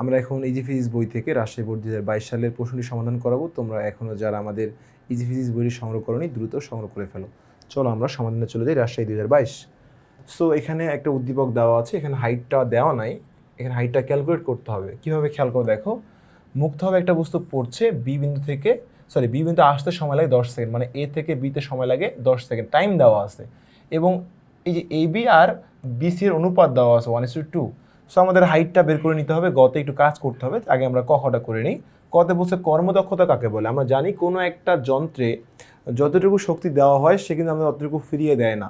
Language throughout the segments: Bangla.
আমরা এখন ইজি ফিজিক্স বই থেকে রাজশাহী বোর্ড দু বাইশ সালের প্রশ্নটি সমাধান করাবো। তোমরা এখনও যারা আমাদের ইজি ফিজিক্স বইটি সংগ্রহ করনি, দ্রুত সংগ্রহ করে ফেলো। চলো আমরা সমাধানে চলে যাই রাজশাহী দু বাইশ। সো এখানে একটা উদ্দীপক দেওয়া আছে, এখানে হাইটটা দেওয়া নাই। এখানে হাইটটা ক্যালকুলেট করতে হবে। কীভাবে খেয়াল করে দেখো মুক্তভাবে একটা বস্তু পড়ছে বি বিন্দু থেকে সরি বি বিন্দু আসতে সময় লাগে দশ সেকেন্ড মানে এ থেকে বিতে সময় লাগে দশ সেকেন্ড। টাইম দেওয়া আছে। এবং এই যে এ বি আর বিসির অনুপাত দেওয়া আছে one is to two two আমাদের হাইটটা বের করে নিতে হবে, গতে একটু কাজ করতে হবে, আগে আমরা কখটা করে নিই। কতে বলছে কর্মদক্ষতা কাকে বলে? আমরা জানি কোনো একটা যন্ত্রে যতটুকু শক্তি দেওয়া হয়, সে কিন্তু আমাদের অতটুকু ফিরিয়ে দেয় না।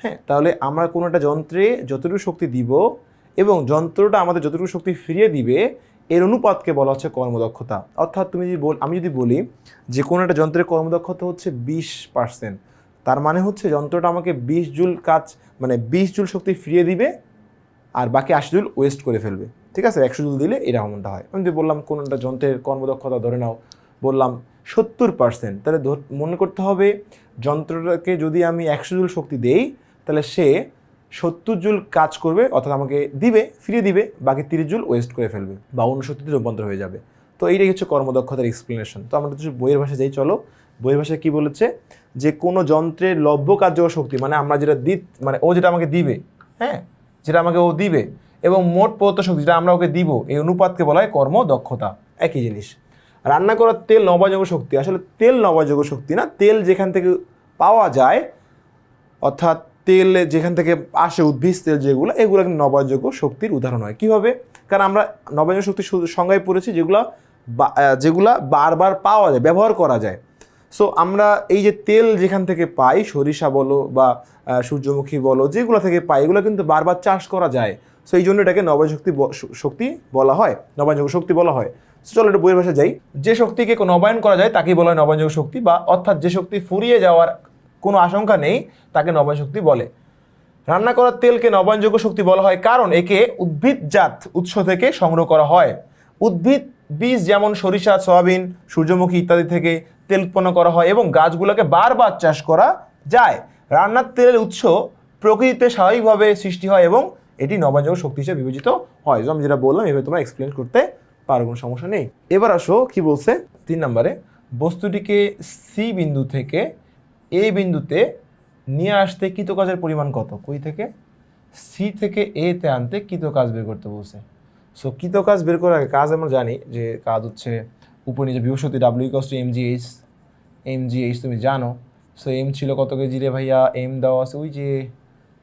হ্যাঁ তাহলে আমরা কোনো একটা যন্ত্রে যতটুকু শক্তি দিব এবং যন্ত্রটা আমাদের যতটুকু শক্তি ফিরিয়ে দিবে, এর অনুপাতকে বলা হচ্ছে কর্মদক্ষতা। অর্থাৎ তুমি যদি বল আমি যদি বলি যে কোনো একটা যন্ত্রের কর্মদক্ষতা হচ্ছে বিশ পার্সেন্ট তার মানে হচ্ছে যন্ত্রটা আমাকে বিশ জুল কাজ মানে বিশ জুল শক্তি ফিরিয়ে দিবে আর বাকি আশি জুল ওয়েস্ট করে ফেলবে। ঠিক আছে? একশো জুল দিলে এরকমটা হয়। আমি যদি বললাম কোনো একটা যন্ত্রের কর্মদক্ষতা ধরে নাও, বললাম সত্তর পার্সেন্ট তাহলে মনে করতে হবে যন্ত্রটাকে যদি আমি একশো জুল শক্তি দেই, তাহলে সে সত্তর জুল কাজ করবে, অর্থাৎ আমাকে দিবে, ফিরিয়ে দিবে, বাকি তিরিশ জুল ওয়েস্ট করে ফেলবে বা শক্তিতে রূপান্তর হয়ে যাবে। তো এইটাই হচ্ছে কর্মদক্ষতার এক্সপ্লেনেশন তো আমরা কিছু বইয়ের ভাষায় যাই, চলো। বইয়ের ভাষায় কী বলেছে? যে কোনো যন্ত্রের লভ্য কার্যকর শক্তি মানে আমরা যেটা দি মানে ও যেটা আমাকে দিবে হ্যাঁ? যেটা আমাকে ও দিবে এবং মোট প্রদত্ত শক্তি যেটা আমরা ওকে দিব এই অনুপাতকে বলা হয় কর্মদক্ষতা। একই জিনিস। রান্না করার তেল নবায়যোগ্য শক্তি। আসলে তেল নবায়যোগ্য শক্তি না তেল যেখান থেকে পাওয়া যায় অর্থাৎ তেল যেখান থেকে আসে উদ্ভিদ তেল যেগুলো এগুলো কিন্তু নবায়নযোগ্য শক্তির উদাহরণ হয়। কীভাবে? কারণ আমরা নবায়নযোগ্য শক্তির সংজ্ঞায় পড়েছি যেগুলো আহ, বারবার পাওয়া যায় ব্যবহার করা যায়। সো আমরা এই যে তেল যেখান থেকে পাই সরিষা বলো বা সূর্যমুখী বলো যেগুলো থেকে পাই এগুলো কিন্তু বারবার চাষ করা যায়। সো এই জন্য এটাকে নবায়ন শক্তি বলা হয়। নবায়নযোগ্য শক্তি বলা হয়। So, চলো একটু বইয়ের ভাষায় যাই। যে শক্তিকে নবায়ন করা যায় তাকেই বলা হয় নবায়নযোগ্য শক্তি বা অর্থাৎ যে শক্তি ফুরিয়ে যাওয়ার কোনো আশঙ্কা নেই তাকে নবায়ন শক্তি বলে। রান্না করার তেলকে নবায়নযোগ্য শক্তি বলা হয় কারণ একে উদ্ভিদজাত উৎস থেকে সংগ্রহ করা হয়। উদ্ভিদ বীজ যেমন সরিষা সয়াবিন সূর্যমুখী ইত্যাদি থেকে তেল উৎপন্ন করা হয় এবং গাছগুলোকে বারবার চাষ করা যায়। রান্নার তেলের উৎস প্রকৃতিতে স্বাভাবিকভাবে সৃষ্টি হয় এবং এটি নবায়নযোগ্য শক্তি হিসেবে বিবেচিত হয়। আমি যেটা বললাম, এভাবে তোমরা এক্সপ্লেন করতে পারো, কোনো সমস্যা নেই। এবার আসো, কি বলছে? তিন নম্বরে, বস্তুটিকে সি বিন্দু থেকে এ বিন্দুতে নিয়ে আসতে কৃতকাজের পরিমাণ কত? কই থেকে? সি থেকে এ তে আনতে কৃতকাজ বের করতে বলছে। সো কৃতকাজ বের করার আগে কাজ আমরা জানি যে কাজ হচ্ছে উপর নিচে বৃহস্পতি W cost M G H M G H তুমি জানো। সো এম ছিল কত কেজি রে ভাইয়া? এম দেওয়া আছে ওই যে,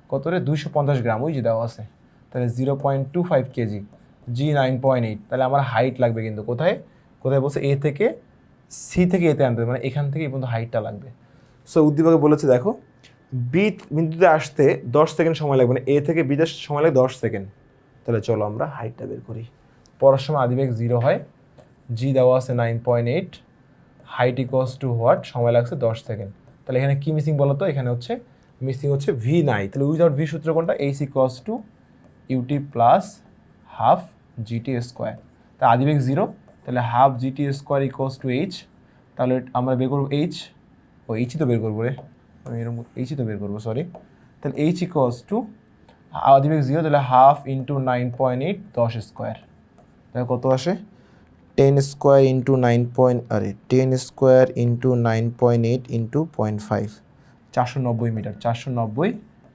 কত রে? দুইশো পঞ্চাশ গ্রাম, ওই যে দেওয়া আছে। তাহলে zero point two five kg. G nine point eight. তাহলে আমার হাইট লাগবে কিন্তু কোথায়? কোথায় বলছে? এ থেকে সি থেকে এতে আনতে মানে এখান থেকে এই পর্যন্ত হাইটটা লাগবে। সো উদ্দীপকে বলেছে, দেখো বি বিন্দুতে আসতে দশ সেকেন্ড সময় লাগবে। মানে এ থেকে বিতে সময় লাগে দশ সেকেন্ড। তাহলে চলো আমরা হাইটটা বের করি। পড়ার সময় আদিবেগ জিরো হয়। জি দেওয়া আছে nine point eight. Height equals to what? সময় লাগছে দশ সেকেন্ড। তাহলে এখানে কি মিসিং বলো তো? এখানে হচ্ছে মিসিং হচ্ছে ভি নাই। তাহলে উইদাউট ভি সূত্র কোনটা? H equals to UT plus half GT square তা আদিবেগ জিরো তাহলে half GT square equals to H তাহলে আমরা বের করব এইচ ও এইচই তো বের করব রে। আমি এরকম এইচই তো বের করব সরি তাহলে এইচ ইকোয়াস টু আদিবেগ জিরো তাহলে half into nine point eight দশ স্কোয়ার তাহলে কত আসে? Ten square into nine point, আরে, ten square into nine point eight into point five. চারশো নব্বই মিটার, চারশো নব্বই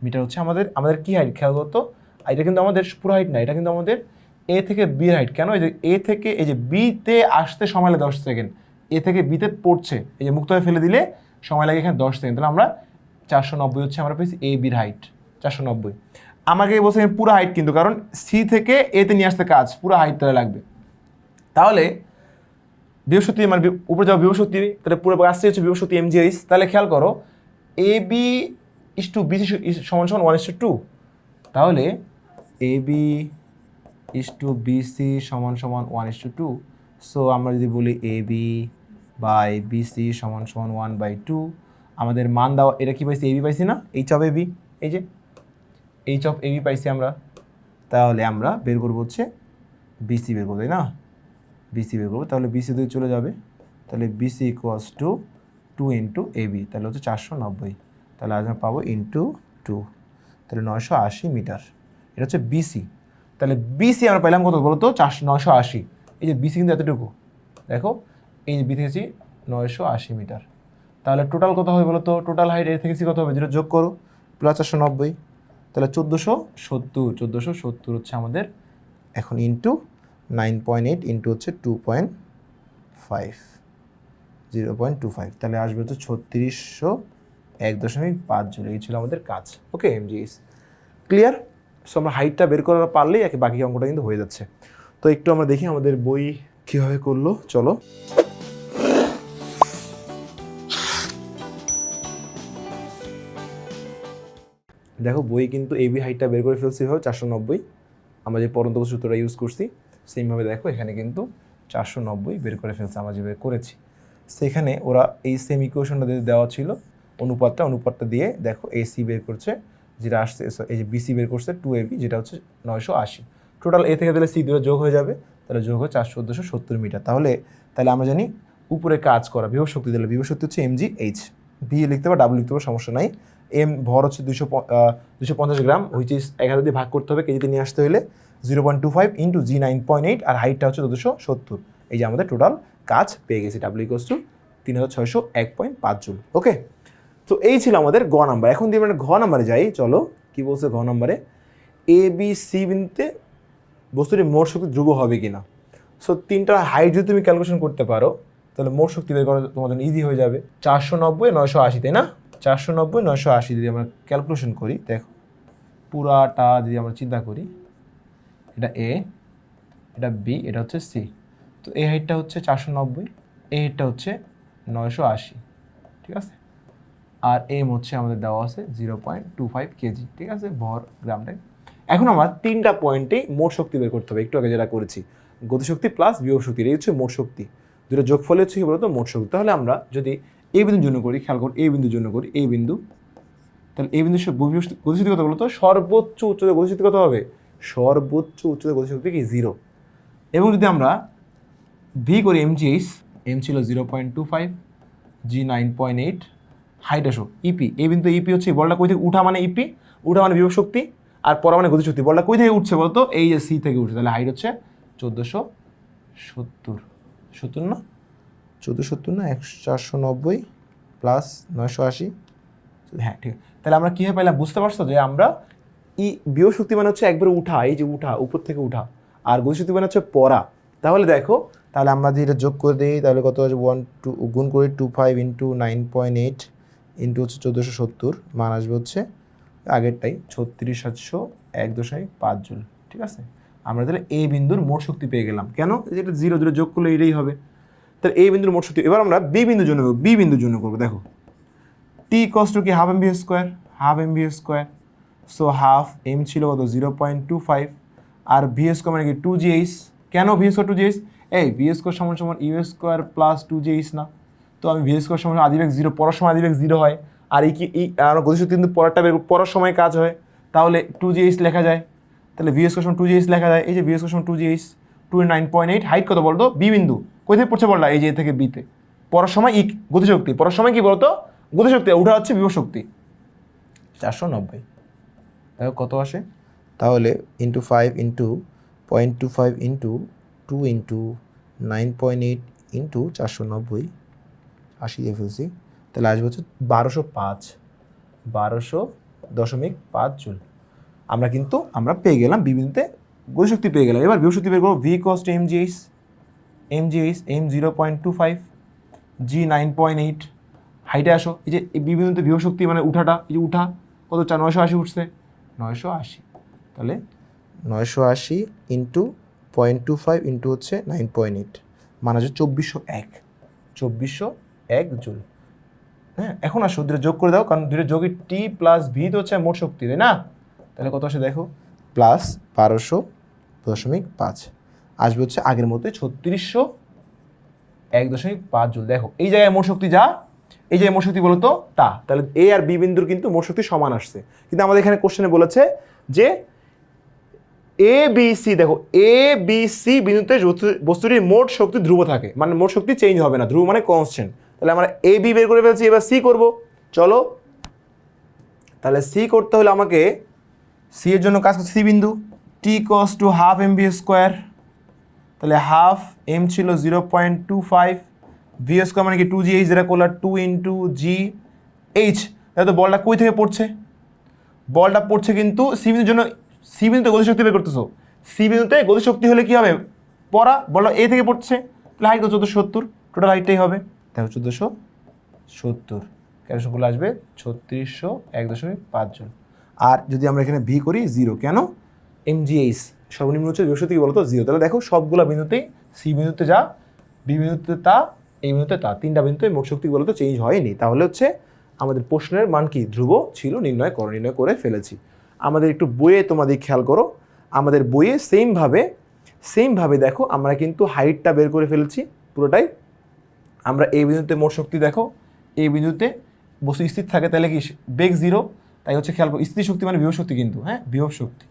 মিটার হচ্ছে আমাদের আমাদের কী হাইট খেয়াল করতো এটা কিন্তু আমাদের পুরো হাইট না, এটা কিন্তু আমাদের এ থেকে বি হাইট কেন? এই যে এ থেকে, এই যে বিতে আসতে সময় লাগে দশ সেকেন্ড এ থেকে বিতে পড়ছে, এই যে মুক্ত হয়ে ফেলে দিলে সময় লাগে এখানে দশ সেকেন্ড। তাহলে আমরা চারশো নব্বই হচ্ছে আমরা পেয়েছি এ বির হাইট চারশো নব্বই। আমাকে বলছে এখানে পুরো হাইট কিন্তু, কারণ সি থেকে এতে নিয়ে আসতে কাজ, পুরো হাইট তাহলে লাগবে। তাহলে বৃহস্পতি মানে বি- উপরে যাও বৃহস্পতি, তাহলে পুরো আসছে হচ্ছে বৃহস্পতি এম জিএইচ তাহলে খেয়াল করো A B is to B সমান সমান one is to two A B is to BC সমান সমান one is to two two আমরা যদি বলি এ বি বাই বিসি সমান সমান ওয়ান বাই টু আমাদের মান দেওয়া, এটা কী পাইছি? বি পাইছি না? এইচ অফ বি এই যে। এইচ অফ বি পাইছি আমরা। তাহলে আমরা বের করব হচ্ছে বিসি বের করব, তাই না? বিসি বের করব। তাহলে বিসি দিয়ে চলে যাবে। তাহলে BC equals to two into A B তাহলে হচ্ছে চারশো নব্বই। তাহলে আজ আমরা পাবো ইন্টু টু তাহলে নয়শো আশি মিটার। এটা হচ্ছে বিসি তাহলে বিসি আমরা পাইলাম কত বলো তো? চারশো নয়শো আশি। এই যে বিসি কিন্তু এতটুকু। দেখো, এই যে বি থেকেছি নয়শো আশি মিটার। তাহলে টোটাল কত হবে বলো তো? টোটাল হাইট এর থেকে কত হবে? যেটা যোগ করো। প্লাস চারশো নব্বই। তাহলে চোদ্দোশো সত্তর। চোদ্দোশো সত্তর হচ্ছে আমাদের এখন into nine point eight into হচ্ছে two point five zero point two five তাহলে আসবে হচ্ছে ছত্রিশশো এক দশমিক পাঁচ জন এই ছিল আমাদের কাজ। ওকে এমজিএস ক্লিয়ার সো আমরা হাইটটা বের করার পারলেই একে বাকি অঙ্কটা কিন্তু হয়ে যাচ্ছে। তো, একটু আমরা দেখি আমাদের বই কীভাবে করল। চলো। দেখো, বই কিন্তু এবি হাইটটা বের করে ফেলছি হবে চারশো নব্বই। আমরা যে পরন্ত সূত্রটা ইউজ করছি সেমভাবে দেখো, এখানে কিন্তু চারশো নব্বই বের করে ফেলছে আমরা যেভাবে করেছি। সেখানে ওরা এই সেম ইকুয়েশনটা দেওয়া ছিল, অনুপাতটা অনুপাতটা দিয়ে দেখো এসি বের করছে, যেটা আসছে এই যে বিসি বের করছে টু এবি যেটা হচ্ছে নয়শো আশি। টোটাল এ থেকে তাহলে সি দুটো যোগ হয়ে যাবে, তাহলে যোগ হয় চারশো চোদ্দোশো সত্তর মিটার। তাহলে তাহলে আমরা জানি উপরে কাজ করা, বিভব শক্তি দিলে বিভব শক্তি হচ্ছে এমজি এইচ বি লিখতে পারো ডাব্লিউ লিখতে পারো, সমস্যা নাই। এম ভর হচ্ছে দুশো দুশো পঞ্চাশ গ্রাম হুইচ ইস এক হাজার দিয়ে ভাগ করতে হবে, কেজিতে নিয়ে আসতে হলে zero point two five into G nine point eight আর হাইটটা হচ্ছে দুশো সত্তর। এই যে আমাদের টোটাল কাজ পেয়ে গেছি ডাব্লিউ ইকোস টু তিন হাজার ছয়শো এক পয়েন্ট পাঁচ জুল। ওকে তো এই ছিল আমাদের গ নাম্বার এখন দিয়ে আমরা ঘ নাম্বারে যাই। চলো, কি বলছে ঘ নাম্বারে এ? বি সি বিন্দুতে বস্তুটি মোট শক্তি ধ্রুব হবে কি না সো তিনটা হাইট যদি তুমি ক্যালকুলেশন করতে পারো, তাহলে মোট শক্তি বের করা তোমার জন্য ইজি হয়ে যাবে। চারশো নব্বই, নয়শো আশি, তাই না? চারশো নব্বই, নয়শো আশি যদি আমরা ক্যালকুলেশন করি, দেখো, পুরাটা যদি আমরা চিন্তা করি এটা এ এটা বি এটা হচ্ছে সি তো এই হাইটটা হচ্ছে চারশো নব্বই এই হাইটটা হচ্ছে নয়শো আশি, ঠিক আছে? আর এম হচ্ছে আমাদের দেওয়া আছে zero point two five kg, ঠিক আছে? ভর গ্রামটায় এখন আমার তিনটা পয়েন্টে মোট শক্তি বের করতে হবে, একটু আগে যেটা করেছি। গতিশক্তি প্লাস বিভব শক্তি, এই হচ্ছে মোট শক্তি। দুটো যোগফলে হচ্ছে কি বলতো? মোট শক্তি। তাহলে আমরা যদি এই বিন্দুর জন্য করি, খেয়াল করি এই বিন্দুর জন্য করি এই বিন্দু, তাহলে এই বিন্দু গতিশক্তি কত বলতো? সর্বোচ্চ উচ্চতা গতিশক্তি কত হবে? সর্বোচ্চ উচ্চতা গতিশক্তি কি জিরো এবং যদি আমরা ভি করি এমজিএইচ এম ছিল zero point two five G nine point eight height আসো ইপি এই বিন্দু ইপি হচ্ছে বলটা কই থেকে? উঠা মানে ইপি উঠা মানে বিভব শক্তি, আর পড়া মানে গতিশক্তি। বলটা কই থেকে উঠছে বলতো? এই যে সি থেকে উঠছে। তাহলে হাইট হচ্ছে চোদ্দোশো সত্তর। সত্তর না? চোদ্দ সত্তর না? একশো চারশো নব্বই প্লাস নয়শো আশি। হ্যাঁ ঠিক আছে। তাহলে আমরা কীভাবে পাইলাম? বুঝতে পারছ যে আমরা ই বিভব শক্তি মানে হচ্ছে একবারে উঠা, এই যে উঠা, উপর থেকে উঠা। আর গতিশক্তি মানে হচ্ছে পড়া। তাহলে দেখো, তাহলে আমরা যদি এটা যোগ করে দিই, তাহলে কত আছে ওয়ান টু গুণ করি two five into nine point eight into হচ্ছে চোদ্দোশো সত্তর। মান আসবে হচ্ছে আগেরটাই ছত্রিশ সাতশো এক দশমিক পাঁচ জুল। ঠিক আছে? আমরা তাহলে এ বিন্দুর মোট শক্তি পেয়ে গেলাম। কেন? যেটা জিরো জিরো যোগ করলে এটাই হবে। তাহলে এই বিন্দুর মোট শক্তি, এবার আমরা বি বিন্দুর জন্য, বি বিন্দুর জন্য করব। দেখো টি কষ্ট কি? Half M B square half M B square so half M ছিল কত? জিরো পয়েন্ট টু ফাইভ আর ভি স্কোয়ার মানে কি? টু জি এইচ কেন V square two G H এই ভি স্কোয়ার সমান সমান U square plus two G H না। তো আমি ভি স্কোয়ার সমান আদিবেগ জিরো পড়ার সময় আদিবেগ জিরো হয়। আর এই কি এই আর গতিশক্তি কিন্তু পড়ারটা বের পড়ার সময় কাজ হয়। তাহলে টু জি এইচ লেখা যায়। তাহলে V square two G H লেখা যায়। এই যে V square two G H two nine point eight height কত বলতো? বি বিন্দু। কোথায় থেকে পড়ছে বললা? এই যে থেকে বিতে পড়ার সময় ই গতিশক্তি। পড়ার সময় কি বলতো? গতিশক্তি। উঠা হচ্ছে বিভব শক্তি। চারশো নব্বই। দেখো কত আসে? তাহলে into five into point two five into two into nine point eight into চারশো নব্বই। আশি দিয়ে ফেলছি। তাহলে আসবে হচ্ছে বারোশো পাঁচ। বারোশো দশমিক পাঁচ জুল। আমরা কিন্তু, আমরা পেয়ে গেলাম বিবিন্দুতে গতিশক্তি পেয়ে গেলাম। এবার বিভশক্তি বের করব। V cost M G H M G H M zero point two five G nine point eight হাইটে আসো। এই যে বিবিন্দুতে বিভশক্তি মানে উঠাটা, এই যে উঠা, কত চার, নয়শো আশি উঠছে। নয়শো আশি। তাহলে নয়শো আশি into point two five into হচ্ছে নাইন পয়েন্ট এইট মানে হচ্ছে চব্বিশশো এক। চব্বিশশো এক জুল। হ্যাঁ এখন আসো দুটো যোগ করে দাও কারণ দুটো যোগের টি প্লাস ভি তো হচ্ছে মোট শক্তি তাই না? তাহলে কত আসে দেখো? প্লাস বারোশো দশমিক পাঁচ। আসবে হচ্ছে আগের মতোই ছত্রিশশো এক দশমিক পাঁচ জুল। দেখো এই জায়গায় মোট শক্তি যা? এই যে মোট শক্তি বলো তো তাহলে এ আর বি বিন্দুর কিন্তু মোট শক্তি সমান আসছে। কিন্তু আমাদের এখানে কোশ্চেনে বলেছে যে এ বি সি দেখো এ বি সি বিন্দুতে বস্তু- বস্তুটির মোট শক্তি ধ্রুব থাকে। মানে মোট শক্তি চেঞ্জ হবে না, ধ্রুব মানে কনস্ট্যান্ট তাহলে আমরা এ বি বের করে ফেলছি, এবার সি করব। চলো। তাহলে সি করতে হলে আমাকে সি এর জন্য কাজ করছে সি বিন্দু। T cos two half M B square তাহলে হাফ এম ছিল zero point two five V square মানে কি টু জি এইচ যেটা করলাম টু ইন্টু জি এইচ তাহলে তো বলটা কই থেকে পড়ছে? বলটা পড়ছে কিন্তু সি জন্য সি গতিশক্তি বের করতেছো। সি গতিশক্তি হলে কি হবে? পড়া বলো এ থেকে পড়ছে। তাহলে হাইট কত চোদ্দোশো সত্তর। টোটাল হাইটটাই হবে। দেখো চোদ্দোশো সত্তর। ক্যালসিয়ামগুলো আসবে? ছত্রিশশো এক দশমিক পাঁচ জন। আর যদি আমরা এখানে ভি করি জিরো কেন? এমজিএইচ সর্বনিম্ন হচ্ছে বৃহস্পতি বলতো জিরো তাহলে দেখো সবগুলো বিন্দুতেই সি বিন্দুতে যা বি বিন্দুতে তা এই বিন্দুতে তা তিনটা বিন্দুতে মোট শক্তি বলতো চেঞ্জ হয়নি। তাহলে হচ্ছে আমাদের প্রশ্নের মান কি? ধ্রুব ছিল, নির্ণয় করো, নির্ণয় করে ফেলেছি। আমাদের একটু বইয়ে তোমাদের খেয়াল করো। আমাদের বইয়ে সেমভাবে সেমভাবে দেখো, আমরা কিন্তু হাইটটা বের করে ফেলেছি পুরোটাই। আমরা এই বিন্দুতে মোট শক্তি দেখো, এই বিন্দুতে বস্তু স্থির থাকে তাহলে কি? বেগ জিরো তাই হচ্ছে খেয়াল করো স্থিতি শক্তি মানে বিভব শক্তি কিন্তু হ্যাঁ? বিভব শক্তি।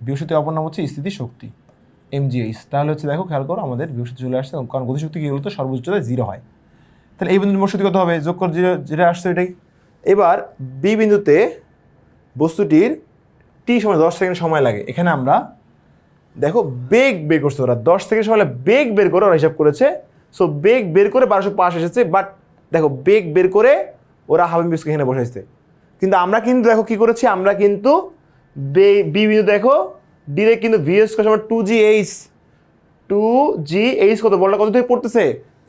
বিভব শক্তির অপর নাম হচ্ছে স্থিতি শক্তি এমজিএইচ তাহলে হচ্ছে দেখো, খেয়াল করো, আমাদের বিভব শক্তি চলে আসছে কারণ গতিশক্তি কী বলতো? সর্বোচ্চ জিরো হয়। তাহলে এই বিন্দুতে মোট কত হবে? যোগ কর জিরো যেটা আসছে এটাই। এবার বি বিন্দুতে বস্তুটির টি সময় দশ সেকেন্ড সময় লাগে। এখানে আমরা দেখো, বেগ বের করছে ওরা। দশ সেকেন্ড সময় বেগ বের করে ওরা হিসাব করেছে। সো বেগ বের করে বারোশো পাশ এসেছে বাট দেখো, বেগ বের করে ওরা হাবিম বিস্কে এখানে বসেছে কিন্তু আমরা কিন্তু দেখো কি করেছি? আমরা কিন্তু বে বি বিন্দু দেখো ডিরেক্ট কিন্তু ভিএস সময় two G H two G H কত? বলটা কত থেকে পড়তেছে?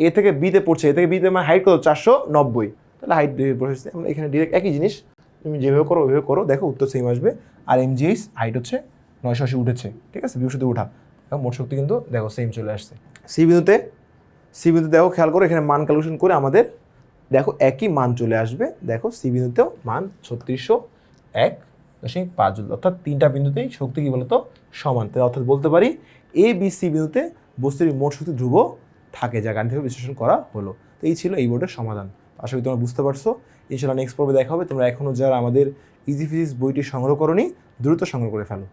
এ থেকে বিতে পড়ছে। এ থেকে বিতে আমার হাইট কত? চারশো নব্বই। তাহলে হাইট বসেছে আমরা এখানে ডিরেক্ট একই জিনিস। তুমি যেভাবে করো, ওইভাবে করো। দেখো, উত্তর সেম আসবে। আর এম জি এইচ হাইট হচ্ছে নয়শো আশি উঠেছে। ঠিক আছে? বিভূষিতে উঠা। এবং মোট শক্তি কিন্তু দেখো সেম চলে আসছে। সি বিন্দুতে সি বিন্দুতে দেখো, খেয়াল করো, এখানে মান ক্যালকুলেশন করে আমাদের দেখো একই মান চলে আসবে। দেখো সি বিন্দুতেও মান ছত্রিশশো এক। দশমিক পাঁচ জুল, অর্থাৎ তিনটা বিন্দুতেই শক্তি কী বলতো? সমান। তাই অর্থাৎ বলতে পারি এ বি সি বিন্দুতে বস্তুর মোট শক্তি ধ্রুব থাকে যা গান্ধীভাবে বিশ্লেষণ করা হলো। তো এই ছিল এই বোর্ডের সমাধান। আশা করি তোমরা বুঝতে পারছ। ইনশাল্লাহ নেক্সট পর্বে দেখা হবে। তোমরা এখনও যারা আমাদের ইজি ফিজিক্স বইটি সংগ্রহ করনি, দ্রুত সংগ্রহ করে ফেলো।